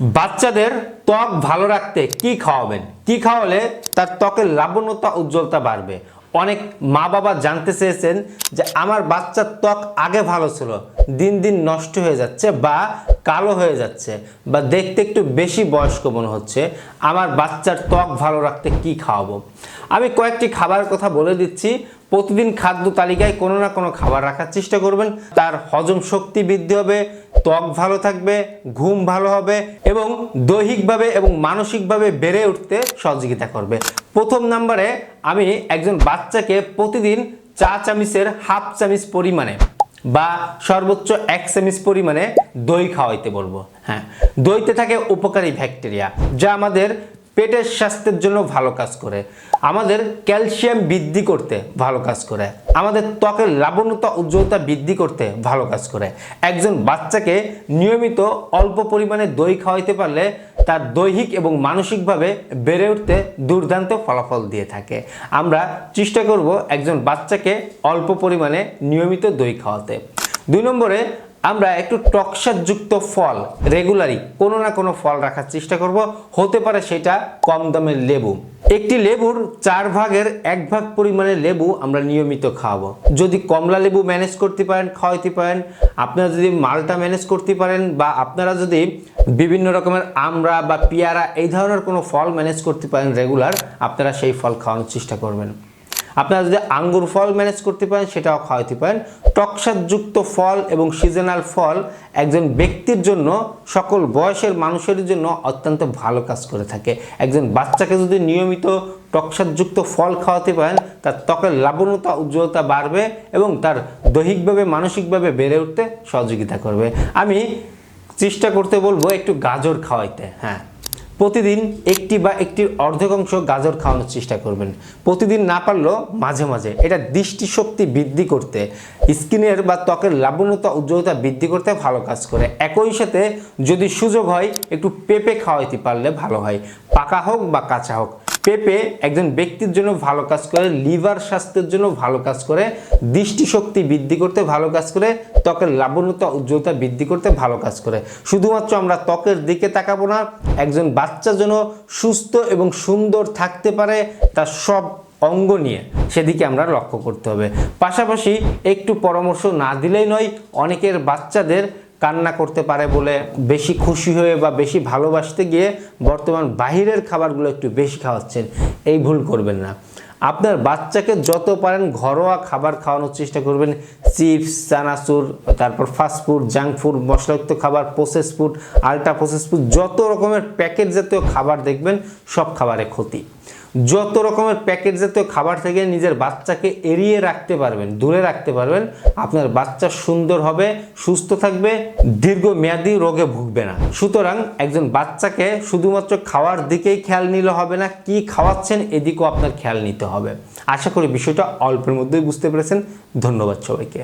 বাচ্চাদের ত্বক ভালো রাখতে কি খাওয়াবেন? কি খাওয়ালে তার ত্বকের লাবণ্যতা, উজ্জ্বলতা বাড়বে? অনেক মা বাবা জানতে চেয়েছেন যে, আমার বাচ্চার ত্বক আগে ভালো ছিল, দিন দিন নষ্ট হয়ে যাচ্ছে বা কালো হয়ে যাচ্ছে বা দেখতে একটু বেশি বয়স্ক মনে হচ্ছে, আমার বাচ্চার ত্বক ভালো রাখতে কি খাওয়াবো? আমি কয়েকটি খাবারের কথা বলে দিচ্ছি। প্রতিদিন খাদ্য তালিকায় কোনো না কোনো খাবার রাখার চেষ্টা করবেন। তার হজম শক্তি বৃদ্ধি হবে, ত্বক ভালো থাকবে, ঘুম ভালো হবে এবং দৈহিকভাবে এবং মানসিকভাবে বেড়ে উঠতে সহযোগিতা করবে। প্রথম নাম্বারে আমি একজন বাচ্চাকে প্রতিদিন চা চামিচের হাফ চামিচ পরিমাণে বা সর্বোচ্চ এক সেমিস পরিমাণে দই খাওয়াইতে বলব। হ্যাঁ দইতে থাকে উপকারী ব্যাকটেরিয়া, যা আমাদের পেটের স্বাস্থ্যের জন্য ভালো কাজ করে। আমাদের ক্যালসিয়াম বৃদ্ধি করতে ভালো কাজ করে। আমাদের ত্বকের লাবণ্যতা উজ্জ্বলতা বৃদ্ধি করতে ভালো কাজ করে। একজন বাচ্চাকে নিয়মিত অল্প পরিমাণে দই খাওয়াইতে পারলে তার দৈহিক এবং মানসিকভাবে বেড়ে উঠতে দুর্দান্ত ফলাফল দিয়ে থাকে। আমরা চেষ্টা করব একজন বাচ্চাকে অল্প পরিমাণে নিয়মিত দই খাওয়াতে। দুই নম্বরে আমরা একটু টকসারযুক্ত ফল রেগুলারি কোনো না কোনো ফল রাখার চেষ্টা করব। হতে পারে সেটা কম দামের লেবু। একটি লেবুর চার ভাগের এক ভাগ পরিমাণে লেবু আমরা নিয়মিত খাওয়াবো। যদি কমলা লেবু ম্যানেজ করতে পারেন, খাওয়াইতে পারেন, আপনারা যদি মালটা ম্যানেজ করতে পারেন বা আপনারা যদি বিভিন্ন রকমের আমরা বা পেয়ারা এই ধরনের কোনো ফল ম্যানেজ করতে পারেন রেগুলার, আপনারা সেই ফল খাওয়ানোর চেষ্টা করবেন। আপনারা যদি আঙ্গুর ফল ম্যানেজ করতে পারেন, সেটাও খাওয়াতে পারেন। টকসারযুক্ত ফল এবং সিজনাল ফল একজন ব্যক্তির জন্য, সকল বয়সের মানুষের জন্য অত্যন্ত ভালো কাজ করে থাকে। একজন বাচ্চাকে যদি নিয়মিত টকসারযুক্ত ফল খাওয়াতে পারেন, তার ত্বকের লাবণ্যতা, উজ্জ্বলতা বাড়বে এবং তার দৈহিকভাবে, মানসিকভাবে বেড়ে উঠতে সহযোগিতা করবে। আমি চেষ্টা করতে বলব একটু গাজর খাওয়াইতে হ্যাঁ। প্রতিদিন একটি বা একটি অর্ধেক অংশ গাজর খাওয়ানোর চেষ্টা করবেন। প্রতিদিন না পারলেও মাঝে মাঝে। এটা দৃষ্টিশক্তি বৃদ্ধি করতে, স্কিনের বা ত্বকের লাবণ্যতা, উজ্জ্বলতা বৃদ্ধি করতে ভালো কাজ করে। একই সাথে যদি সুযোগ হয়, একটু পেঁপে খাওয়াইতে পারলে ভালো হয়। পাকা হোক বা কাঁচা হোক। পেঁপে একজন ব্যক্তির জন্য ভালো কাজ করে, লিভার স্বাস্থ্যের জন্য ভালো কাজ করে, দৃষ্টিশক্তি বৃদ্ধি করতে ভালো কাজ করে, ত্বকের লাবণ্যতা, উজ্জ্বলতা বৃদ্ধি করতে ভালো কাজ করে। শুধুমাত্র আমরা ত্বকের দিকে তাকাবো না, একজন বাচ্চা যেন সুস্থ এবং সুন্দর থাকতে পারে তার সব অঙ্গ নিয়ে সেদিকে আমরা লক্ষ্য করতে হবে। পাশাপাশি একটু পরামর্শ না দিলেই নয়, অনেকের বাচ্চাদের কান্না করতে পারে বলে বেশি খুশি হয়ে বা বেশি ভালোবাসতে গিয়ে বর্তমান বাহিরের খাবারগুলো একটু বেশি খাওয়াচ্ছেন, এই ভুল করবেন না। আপনার বাচ্চাকে যত পারেন ঘরোয়া খাবার খাওয়ানোর চেষ্টা করবেন। চিপস, চানাচুর, তারপর ফাস্টফুড জাঙ্ক ফুড মশলাযুক্ত খাবার process food ultra process food যত রকমের প্যাকেট জাতীয় খাবার দেখবেন, সব খাবারে ক্ষতি। যত রকমের প্যাকেট জাতীয় খাবার থেকে নিজের বাচ্চাকে এড়িয়ে রাখতে পারবেন, দূরে রাখতে পারবেন, আপনার বাচ্চা সুন্দর হবে, সুস্থ থাকবে, দীর্ঘমেয়াদী রোগে ভুগবে না। সুতরাং একজন বাচ্চাকে শুধুমাত্র খাওয়ার দিকেই খেয়াল নিলে হবে না, কি খাওয়াচ্ছেন এদিকেও আপনার খেয়াল নিতে হবে। আশা করি বিষয়টা অল্পের মধ্যেই বুঝতে পেরেছেন। ধন্যবাদ সবাইকে।